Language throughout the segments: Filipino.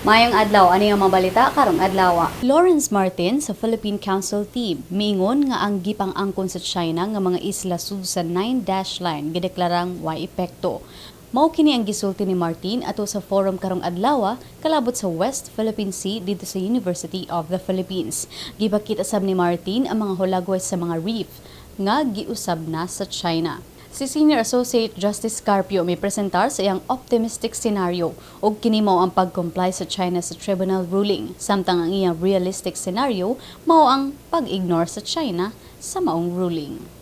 Mayong adlaw ani ang mabalita karong adlaw. Lawrence Martin sa Philippine Council team miingon nga ang gipang angkon sa China nga mga isla sud sa 9 dash line gideklarang way epekto. Mao kini ang gisulti ni Martin ato sa forum karong adlaw kalabot sa West Philippine Sea dito sa University of the Philippines. Gibakit asab ni Martin ang mga hulagway sa mga reef nga giusab na sa China. Si Senior Associate Justice Carpio may presentar sa iyang optimistic scenario ug kini mao ang pag-comply sa China sa tribunal ruling samtang ang iyang realistic scenario mao ang pag-ignore sa China sa maong ruling.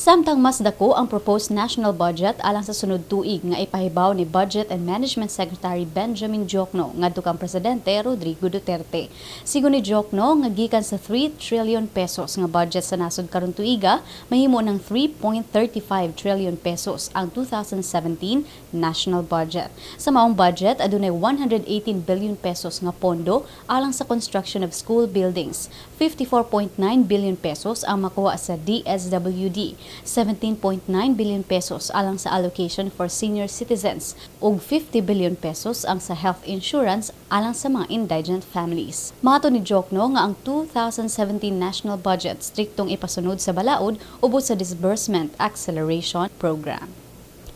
Samtang mas dako ang proposed national budget alang sa sunod tuig nga ipahibaw ni Budget and Management Secretary Benjamin Jokno ngadto kang presidente Rodrigo Duterte. Sigon ni Jokno nga gikan sa 3 trillion pesos nga budget sa nasod karon tuiga, mahimo ng 3.35 trillion pesos ang 2017 national budget. Sa maong budget adunay 118 billion pesos nga pondo alang sa construction of school buildings, 54.9 billion pesos ang makuha sa DSWD, 17.9 billion pesos alang sa allocation for senior citizens ug 50 billion pesos ang sa health insurance alang sa mga indigent families. Mato ni Jokno nga ang 2017 national budget striktong ipasunod sa balaod ubos sa disbursement acceleration program.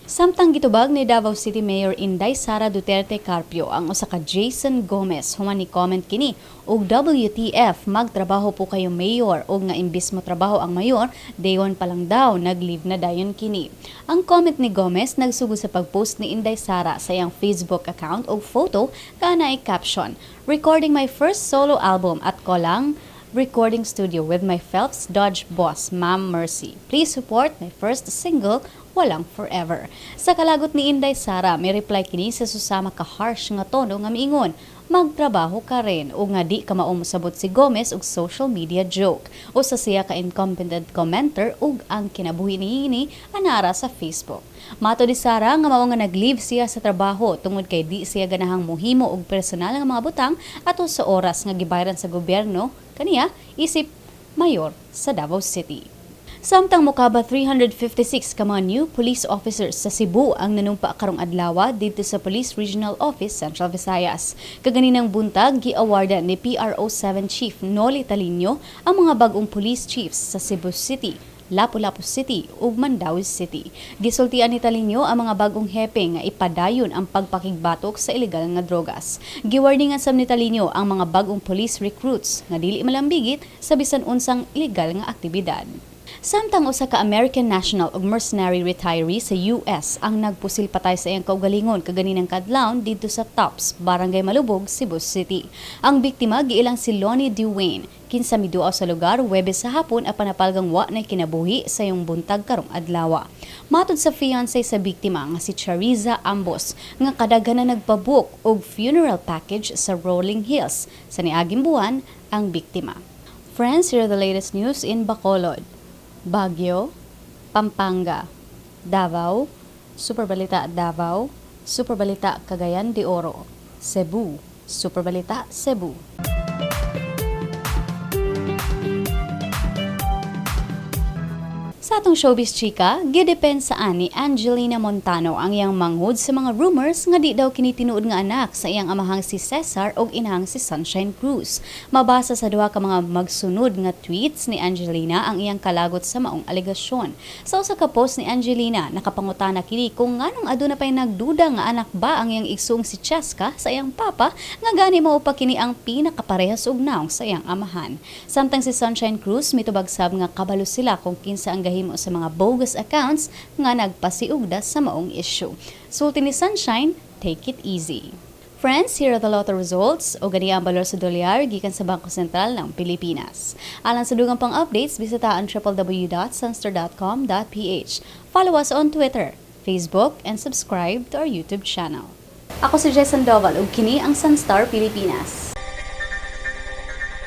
Samtang gitubag ni Davao City Mayor Inday Sara Duterte Carpio ang usa ka Jason Gomez human ni comment kini og WTF magtrabaho po kayo mayor og nga imbis mo trabaho ang mayor dayon pa lang daw nag-leave na dayon kini. Ang comment ni Gomez nagsugod sa pagpost ni Inday Sara sa iyang Facebook account og photo kana ay caption Recording my first solo album at Kolang recording studio with my Phelps Dodge boss, Ma'am Mercy. Please support my first single, Walang Forever. Sa kalagot ni Inday Sara, may reply kini sa susama ka harsh nga tono nga miingon, magtrabaho ka rin o nga di ka mao mosabot si Gomez og social media joke o sa siya ka incompetent commenter ug ang kinabuhi niini anara sa Facebook. Mato ni Sara nga mao nga nag-leave siya sa trabaho tungod kay di siya ganahang mohimo og personal nga mga butang ato sa oras nga gibayaran sa gobyerno kaniya isip mayor sa Davao City. Samtang mukaba 356 ka new police officers sa Cebu ang nanumpa karong adlaw dito sa Police Regional Office Central Visayas. Kaganinang buntag gi-awardan ni PRO7 Chief Noli Talino ang mga bagong police chiefs sa Cebu City, Lapu-Lapu City ug Mandawi City. Gisultian ni Talinyo ang mga bagong hepe nga ipadayon ang pagpakigbatok sa ilegal nga drogas. Giwarningan sa ni Talinyo ang mga bagong police recruits nga dili malambigit sa bisan unsang ilegal nga aktibidad. Samtang usa ka American national ug mercenary retiree sa US ang nagpusil patay sa iyang kaugalingon kaganinang kadlawon didto sa Tops, Barangay Malubog, Cebu City. Ang biktima giilang si Lonnie Dwayne, kinsa miduaw sa lugar Webes sa hapon apan napalgang wa na kinabuhi sa iyong buntag karong adlaw. Matod sa fiancé sa biktima nga si Chariza Ambos nga kadaghan na nagpabook og funeral package sa Rolling Hills sa niaging buwan ang biktima. Friends, here are the latest news in Bacolod. Baguio, Pampanga, Davao, Superbalita Davao, Superbalita Cagayan de Oro, Cebu, Superbalita Cebu. Sa atong showbiz chika, gidepensaan ni Angelina Montano ang iyang manghud sa mga rumors nga di daw kini tinuod nga anak sa iyang amahang si Cesar ug inahang si Sunshine Cruz. Mabasa sa duha ka mga magsunod nga tweets ni Angelina ang iyang kalagot sa maong alegasyon. Sa usa ka post ni Angelina, nakapangutana kini kung nganong aduna pay nagduda nga anak ba ang iyang igsoong si Cheska sa iyang papa nga gani mao pa kini ang pinakaparehas ug naong sa iyang amahan. Samtang si Sunshine Cruz mitubag sab nga kabalo sila kung kinsa ang gahimo sa mga bogus accounts nga nagpasiugda sa maong issue. Sulti ni Sunshine, take it easy. Friends, here are the lotto results o gani ang balor sa dolyar gikan sa Bangko Sentral ng Pilipinas. Alang sa dugang pang updates, bisita ang www.sunstar.com.ph. Follow us on Twitter, Facebook, and subscribe to our YouTube channel. Ako si Jason Doval ug kini ang Sunstar Pilipinas.